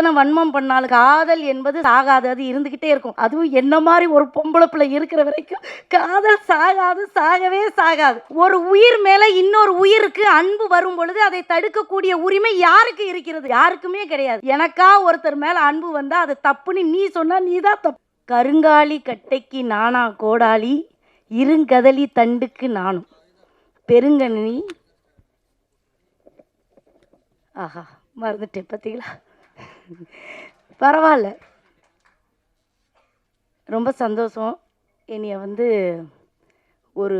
எத்தனை வன்மம் பண்ணாலும் காதல் என்பது சாகாது அது இருந்துகிட்டே இருக்கும். அதுவும் என்ன மாதிரி ஒரு பொம்பளை பிள்ளை இருக்கிற வரைக்கும் காதல் சாகாது சாகவே சாகாது. ஒரு உயிர் மேல இன்னொரு உயிருக்கு அன்பு வரும் பொழுது அதை தடுக்கக்கூடிய உரிமை யாருக்கு இருக்கிறது? யாருக்குமே கிடையாது. எனக்கா ஒருத்தர் மேல அன்பு வந்தா அது தப்புன்னு நீ சொன்னா நீ தான் தப்பு. கருங்காலி கட்டைக்கு நானா கோடாலி இருங்கதலி தண்டுக்கு நானும். பெருங்கனி. ஆஹா மறந்துட்டேன் பார்த்தீங்களா பரவாயில்ல. ரொம்ப சந்தோஷம். என்னைய வந்து ஒரு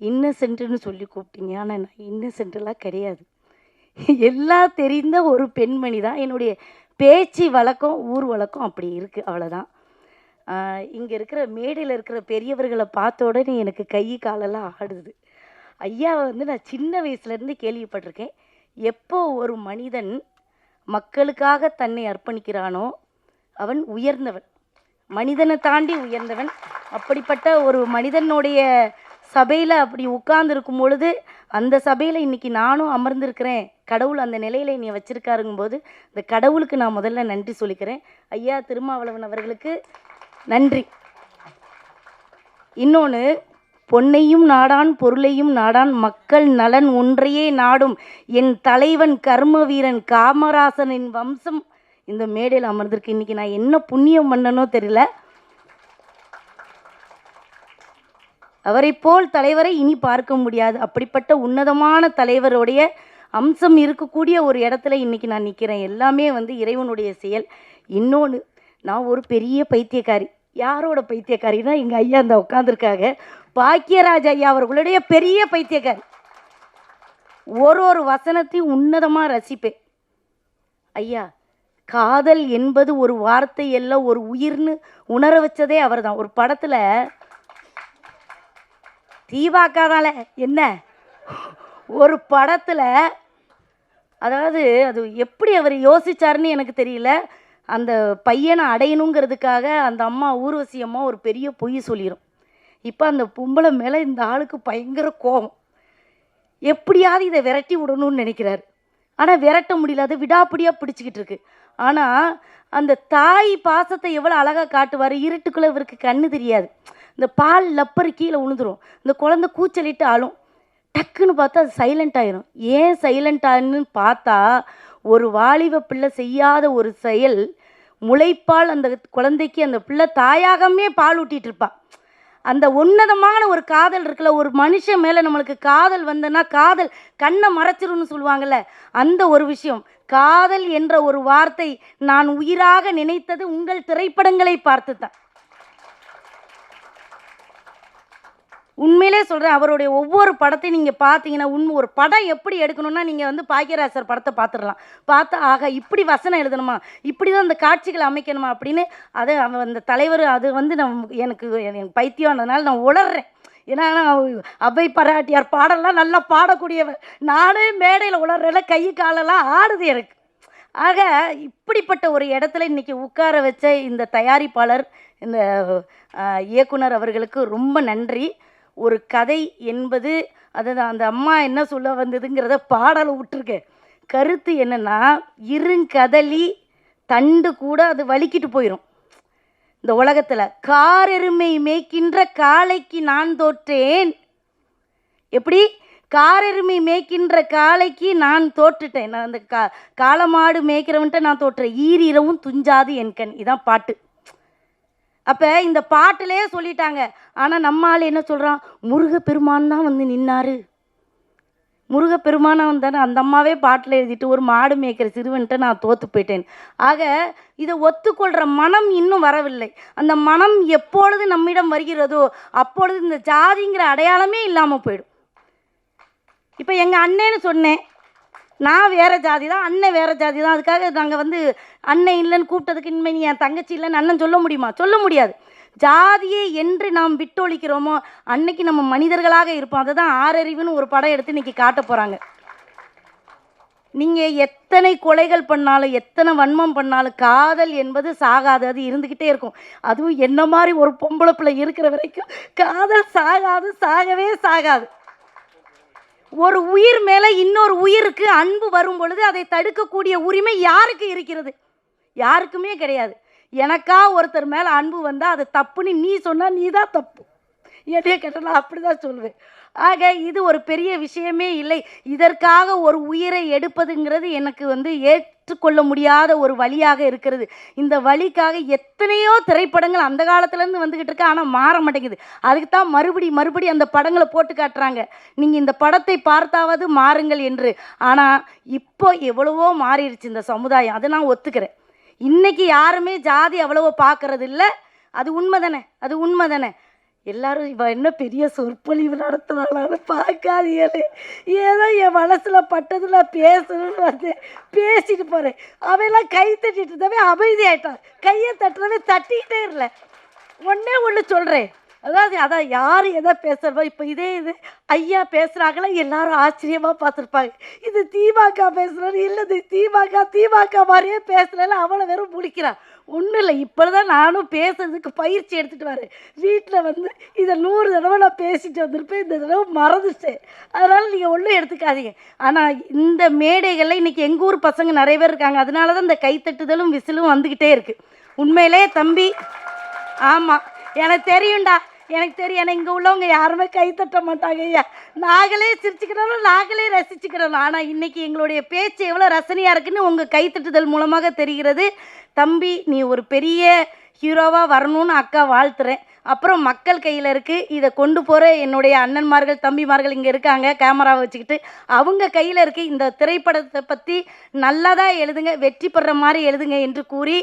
இன்னசென்ட்டுன்னு சொல்லி கூப்பிட்டீங்க. ஆனால் நான் இன்னசென்ட்டெல்லாம் கிடையாது. எல்லாம் தெரிந்த ஒரு பெண்மணி தான். என்னுடைய பேச்சு வழக்கம் ஊர் வழக்கம் அப்படி இருக்குது அவ்வளோதான் இங்கே இருக்கிற மேடையில் இருக்கிற பெரியவர்களை பார்த்த உடனே எனக்கு கை காலெல்லாம் ஆடுது. ஐயாவை வந்து நான் சின்ன வயசுலேருந்து கேள்விப்பட்டிருக்கேன். எப்போ ஒரு மனிதன் மக்களுக்காக தன்னை அர்ப்பணிக்கிறானோ அவன் உயர்ந்தவன். மனிதனை தாண்டி உயர்ந்தவன். அப்படிப்பட்ட ஒரு மனிதனுடைய சபையில் அப்படி உட்கார்ந்துருக்கும் பொழுது அந்த சபையில் இன்னைக்கு நானும் அமர்ந்திருக்கிறேன். கடவுள் அந்த நிலையில் என்னை வச்சுருக்காருங்கும்போது இந்த கடவுளுக்கு நான் முதல்ல நன்றி சொல்லிக்கிறேன். ஐயா திருமாவளவன் அவர்களுக்கு நன்றி. இன்னொன்று பொன்னையும் நாடான் பொருளையும் நாடான் மக்கள் நலன் ஒன்றையே நாடும். என் தலைவன் கர்ம வீரன் காமராசனின் வம்சம். இந்த மேடையில் அமர்ந்திருக்கு இன்னைக்கு நான் என்ன புண்ணியம் பண்ணனோ தெரியல. அவரை போல் தலைவரை இனி பார்க்க முடியாது. அப்படிப்பட்ட உன்னதமான தலைவருடைய அம்சம் இருக்கக்கூடிய ஒரு இடத்துல இன்னைக்கு நான் நிற்கிறேன் எல்லாமே வந்து இறைவனுடைய செயல். இன்னொன்று நான் ஒரு பெரிய பைத்தியக்காரி. யாரோட பைத்தியக்காரின்னா எங்கள் ஐயா அந்த உட்காந்துருக்காங்க பாக்கியராஜ் ஐயா அவர்களுடைய பெரிய பைத்தியக்கார். ஒரு ஒரு வசனத்தையும் உன்னதமாக ரசிப்பேன். ஐயா காதல் என்பது ஒரு வார்த்தை எல்லாம் ஒரு உயிர்னு உணர வச்சதே அவர்தான். ஒரு படத்தில் தீபாக்காதால என்ன? ஒரு படத்தில் அதாவது அது எப்படி அவர் யோசிச்சாருன்னு எனக்கு தெரியல. அந்த பையனை அடையணுங்கிறதுக்காக அந்த அம்மா ஊர்வசியம்மா ஒரு பெரிய பொய் சொல்லிடும் இப்போ அந்த பொம்பளை மேலே இந்த ஆளுக்கு பயங்கர கோபம் எப்படியாவது இதை விரட்டி விடணும்னு நினைக்கிறாரு. ஆனால் விரட்ட முடியல அது விடாப்பிடியாக பிடிச்சிக்கிட்டு இருக்கு. ஆனால் அந்த தாய் பாசத்தை எவ்வளோ அழகாக காட்டுவார்? இருட்டுக்குள்ளே இவருக்கு கண்ணு தெரியாது. இந்த பால் லப்பர் கீழே விழுந்துரும் இந்த குழந்தை கூச்சலிட்டு ஆளும். டக்குன்னு பார்த்தா அது சைலண்ட் ஆயிரும். ஏன் சைலண்ட் ஆகுன்னு பார்த்தா ஒரு வாலிப பிள்ளை செய்யாத ஒரு செயல் முளைப்பால் அந்த குழந்தைக்கு அந்த பிள்ளை தாயாகமே பால் ஊட்டிகிட்டு இருப்பாள் அந்த உன்னதமான ஒரு காதல் இருக்குல்ல ஒரு மனுஷன் மேலே நம்மளுக்கு காதல் வந்தனா காதல் கண்ணை மறைச்சிரும்னு சொல்லுவாங்கல்ல அந்த ஒரு விஷயம். காதல் என்ற ஒரு வார்த்தை நான் உயிராக நினைத்தது உங்கள் திரைப்படங்களை பார்த்து தான் உண்மையிலே சொல்கிறேன் அவருடைய ஒவ்வொரு படத்தையும் நீங்கள் பார்த்தீங்கன்னா உண்மை ஒரு படம் எப்படி எடுக்கணும்னா நீங்கள் வந்து பாக்கியராசர் படத்தை பார்த்துடலாம். பார்த்தா ஆக இப்படி வசனம் எழுதணுமா? இப்படி தான் அந்த காட்சிகளை அமைக்கணுமா அப்படின்னு அதை அவன் அந்த தலைவர் அது வந்து நான் எனக்கு எனக்கு பைத்தியமானதுனால நான் உளர்றேன். ஏன்னா அவை பராட்டியார் பாடலாம் நல்லா பாடக்கூடியவர். நானே மேடையில் உளர்றேல கை காலெல்லாம் ஆடுது எனக்கு. ஆக இப்படிப்பட்ட ஒரு இடத்துல இன்றைக்கி உட்கார வச்ச இந்த தயாரிப்பாளர் இந்த இயக்குனர் அவர்களுக்கு ரொம்ப நன்றி. ஒரு கதை என்பது அதாவது அந்த அம்மா என்ன சொல்ல வந்ததுங்கிறத பாடலை விட்டுருக்கேன். கருத்து என்னென்னா இருங்கதலி தண்டு கூட அது வலிக்கிட்டு போயிடும் இந்த உலகத்தில் காரெருமை மேய்க்கின்ற காளைக்கு நான் தோற்றேன். எப்படி? காரெருமை மேய்க்கின்ற காளைக்கு நான் தோற்றுட்டேன். நான் அந்த கா காளமாடு மேய்க்கிறவன்ட்ட நான் தோற்றுறேன். ஈரீரவும் துஞ்சாது என் கண். இதான் பாட்டு. அப்போ இந்த பாட்டிலே சொல்லிட்டாங்க. ஆனால் நம்ம ஆள் என்ன சொல்கிறான் முருகப்பெருமான் தான் வந்து நின்னாரு. முருகப்பெருமானா வந்தானே அந்த அம்மாவே பாட்டில் எழுதிட்டு ஒரு மாடு மேய்க்கிற சிறுவன்ட்ட நான் தோற்று போயிட்டேன். ஆக இதை ஒத்துக்கொள்கிற மனம் இன்னும் வரவில்லை. அந்த மனம் எப்பொழுது நம்மிடம் வருகிறதோ அப்பொழுது இந்த ஜாதிங்கிற அடையாளமே இல்லாமல் போயிடும். இப்போ எங்கள் அண்ணேன்னு சொன்னேன். நான் வேற ஜாதி தான் அண்ணன் வேறு ஜாதி தான். அதுக்காக நாங்கள் வந்து அண்ணன் இல்லைன்னு கூப்பிட்டதுக்கு இனிமே நீ என் தங்கச்சி இல்லைன்னு அண்ணன் சொல்ல முடியுமா? சொல்ல முடியாது. ஜாதியை என்று நாம் விட்டொழிக்கிறோமோ அன்னைக்கு நம்ம மனிதர்களாக இருப்போம். அதை தான் ஆறறிவுன்னு ஒரு படம் எடுத்து இன்னைக்கு காட்ட போகிறாங்க நீங்கள் எத்தனை கொலைகள் பண்ணாலும் எத்தனை வன்மம் பண்ணாலும் காதல் என்பது சாகாது. அது இருந்துக்கிட்டே இருக்கும். அதுவும் என்ன மாதிரி ஒரு பொம்பளை பிள்ளை இருக்கிற வரைக்கும் காதல் சாகாது சாகவே சாகாது. ஒரு உயிர் மேலே இன்னொரு உயிருக்கு அன்பு வரும் பொழுது அதை தடுக்கக்கூடிய உரிமை யாருக்கு இருக்கிறது? யாருக்குமே கிடையாது. எனக்கா ஒருத்தர் மேலே அன்பு வந்தால் அது தப்புன்னு நீ சொன்னால் நீ தான் தப்பு. என்னைய கேட்டால் நான் அப்படி தான் சொல்லுவேன். ஆக இது ஒரு பெரிய விஷயமே இல்லை. இதற்காக ஒரு உயிரை எடுப்பதுங்கிறது எனக்கு வந்து ஏற்றுக்கொள்ள முடியாத ஒரு வழியாக இருக்கிறது. இந்த வழிக்காக எத்தனையோ திரைப்படங்கள் அந்த காலத்துலேருந்து வந்துக்கிட்டு இருக்கு. ஆனால் மாற மாட்டேங்குது. அதுக்கு தான் மறுபடி மறுபடி அந்த படங்களை போட்டு காட்டுறாங்க. நீங்கள் இந்த படத்தை பார்த்தாவது மாறுங்கள் என்று. ஆனால் இப்போ எவ்வளவோ மாறிடுச்சு இந்த சமுதாயம். அதை நான் ஒத்துக்கிறேன். இன்றைக்கி யாருமே ஜாதி அவ்வளவோ பார்க்கறது இல்லை அது உண்மை தானே? அது உண்மை தானே? எல்லாரும் இவ என்ன பெரிய சொற்பொழிவு நடத்துனாலும் பார்க்காதீங்களே. ஏதோ என் மனசில் பட்டது நான் பேசணும்னு வந்தேன். பேசிட்டு போகிறேன் அவெல்லாம் கை தட்டிட்டு இருந்தவே அமைதியாயிட்டான். கையை தட்டுறவே தட்டிக்கிட்டே இல்லை. ஒன்றே ஒன்று சொல்கிறேன் அதாவது அதான் யார் எதை பேசுகிறவோ இப்போ இதே இது ஐயா பேசுகிறாங்களே எல்லாரும் ஆச்சரியமாக பார்த்துருப்பாங்க. இது தீபாக்கா பேசுகிறோம் இல்லை இது தீபாக்கா தீபாக்கா மாதிரியே பேசுகிறேன் அவளை வெறும் முடிக்கிறான் ஒன்றும் இல்லை இப்போ தான் நானும் பேசுறதுக்கு பயிற்சி எடுத்துகிட்டு வரேன். வீட்டில் வந்து இதை நூறு தடவை நான் பேசிட்டு வந்திருப்பேன் இந்த தடவை மறந்துட்டேன். அதனால் நீங்கள் ஒன்றும் எடுத்துக்காதீங்க. ஆனால் இந்த மேடைகளில் இன்றைக்கி எங்கள் ஊர் பசங்க நிறைய பேர் இருக்காங்க. அதனால தான் இந்த கைத்தட்டுதலும் விசிலும் வந்துக்கிட்டே இருக்குது உண்மையிலே தம்பி ஆமாம் எனக்கு தெரியும்டா. எனக்கு தெரியும் ஏன்னா இங்கே உள்ளவங்க யாருமே கை தட்ட மாட்டாங்க ஐயா. நாங்களே சிரிச்சுக்கிறோம் நாங்களே ரசிச்சுக்கிறோம். ஆனால் இன்றைக்கி எங்களுடைய பேச்சு எவ்வளோ ரசனையாக இருக்குன்னு உங்கள் கைத்தட்டுதல் மூலமாக தெரிகிறது. தம்பி நீ ஒரு பெரிய ஹீரோவாக வரணும்னு அக்கா வாழ்த்துறேன். அப்புறம் மக்கள் கையில் இருக்குது இதை கொண்டு போகிற என்னுடைய அண்ணன்மார்கள் தம்பிமார்கள் இங்கே இருக்காங்க. கேமராவை வச்சுக்கிட்டு அவங்க கையில் இருக்குது இந்த திரைப்படத்தை பற்றி நல்லதாக எழுதுங்க வெற்றி பெற மாதிரி எழுதுங்க என்று கூறி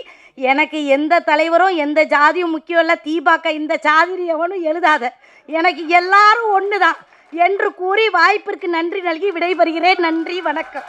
எனக்கு எந்த தலைவரும் எந்த ஜாதியும் முக்கியம் இல்லை. தீபாக்க இந்த ஜாதி எவனும் எழுதாத. எனக்கு எல்லாரும் ஒன்று தான் என்று கூறி வாய்ப்பிற்கு நன்றி நல்கி விடைபெறுகிறேன். நன்றி வணக்கம்.